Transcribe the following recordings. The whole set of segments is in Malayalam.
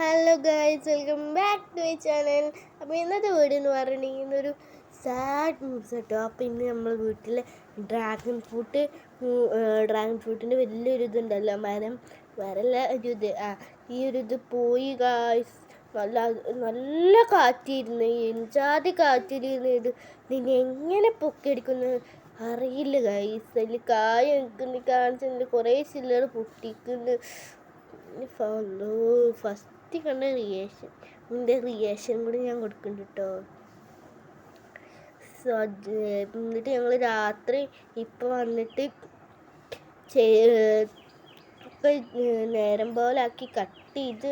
Hello guys welcome back to my channel അപ്പോൾ ഇന്നത്തെ വീട് എന്ന് പറഞ്ഞിട്ടുണ്ടെങ്കിൽ ഇന്നൊരു സാഡ് ന്യൂസ് കേട്ടോ അപ്പോൾ ഇന്ന് നമ്മൾ വീട്ടിൽ ഡ്രാഗൺ ഫ്രൂട്ട് ഡ്രാഗൺ ഫ്രൂട്ടിന്റെ വലിയൊരു ഇതുണ്ടല്ലോ. മരം വരല്ല ഒരു ഇത് ആ ഈ ഒരു ഇത് പോയി ഗായ്സ് നല്ല നല്ല കാറ്റിരുന്ന് എഞ്ചാതി കാറ്റിരുന്നു ഇത് നിന്നെ എങ്ങനെ പൊക്കിയെടുക്കുന്നു അറിയില്ല ഗൈസ് അതിൽ കായ നിൽക്കുന്നു കാണിച്ചിട്ടുണ്ട് കുറേ ചില്ലറ് പൊട്ടിക്കുന്നു. ഫോളോ ഫസ്റ്റ് കണ്ട റിയേഷൻ. ഇതിന്റെ റിയേഷൻ കൂടി ഞാൻ കൊടുക്കുന്നുണ്ട് കേട്ടോ. സോ എന്നിട്ട് ഞങ്ങൾ രാത്രി ഇപ്പം വന്നിട്ട് ഇപ്പം നേരം പോലെ ആക്കി കട്ട് ചെയ്ത്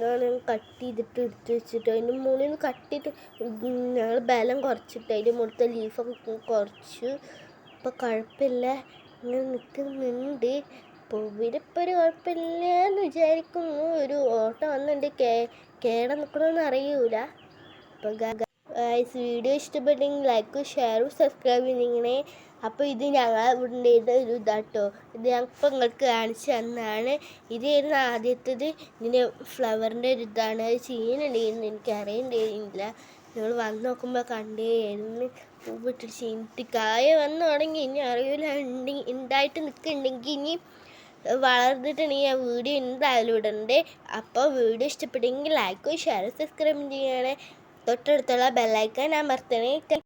ഞാൻ കട്ട് ചെയ്തിട്ട് എടുത്ത് വെച്ചിട്ട് അതിന്റെ മുകളിൽ നിന്ന് കട്ട് ചെയ്ത് ഞങ്ങൾ ബലം കുറച്ചിട്ട് അതിന്റെ മുകളിലത്തെ ലീഫൊക്കെ കുറച്ചു. ഇപ്പം കുഴപ്പമില്ല. ഇങ്ങനെ നിൽക്കുന്നുണ്ട് പൂവിരിപ്പോൾ ഒരു കുഴപ്പമില്ല എന്ന് വിചാരിക്കുന്നു. ഒരു ഓട്ടം വന്നിട്ടുണ്ട് കേ കേട നിൽക്കണമെന്ന് അറിയൂല. അപ്പോൾ ഗൈസ് വീഡിയോ ഇഷ്ടപ്പെട്ടെങ്കിൽ ലൈക്കും ഷെയറും സബ്സ്ക്രൈബ് ചെയ്തിങ്ങനെ. അപ്പോൾ ഇത് ഞങ്ങൾ ഇവിടെ ഒരു ഇതാട്ടോ. ഇത് ഞങ്ങൾക്ക് നിങ്ങൾക്ക് കാണിച്ചു തന്നാണ്. ഇതായിരുന്നു ആദ്യത്തേത്. ഇതിന്റെ ഫ്ലവറിന്റെ ഒരു ഇതാണ്. അത് ചീനുണ്ടെന്ന് എനിക്ക് അറിയണ്ടായിരുന്നില്ല ഞങ്ങൾ വന്ന് നോക്കുമ്പോൾ കണ്ടേയിരുന്നു പൂവിട്ടിട്ട് ചീനിട്ട് കായ വന്നു തുടങ്ങി. ഇനി അറിയില്ല ഉണ്ടെങ്കിൽ ഉണ്ടായിട്ട് നിൽക്കുന്നുണ്ടെങ്കിൽ ഇനി വളർന്നിട്ടുണ്ടെങ്കിൽ ആ വീഡിയോ എന്തായാലും ഇടണ്ടേ. അപ്പോൾ വീഡിയോ ഇഷ്ടപ്പെട്ടെങ്കിൽ ലൈക്കും ഷെയർ സബ്സ്ക്രൈബും ചെയ്യണേ. തൊട്ടടുത്തുള്ള ബെല്ലൈക്കൻ അമർത്തണേ.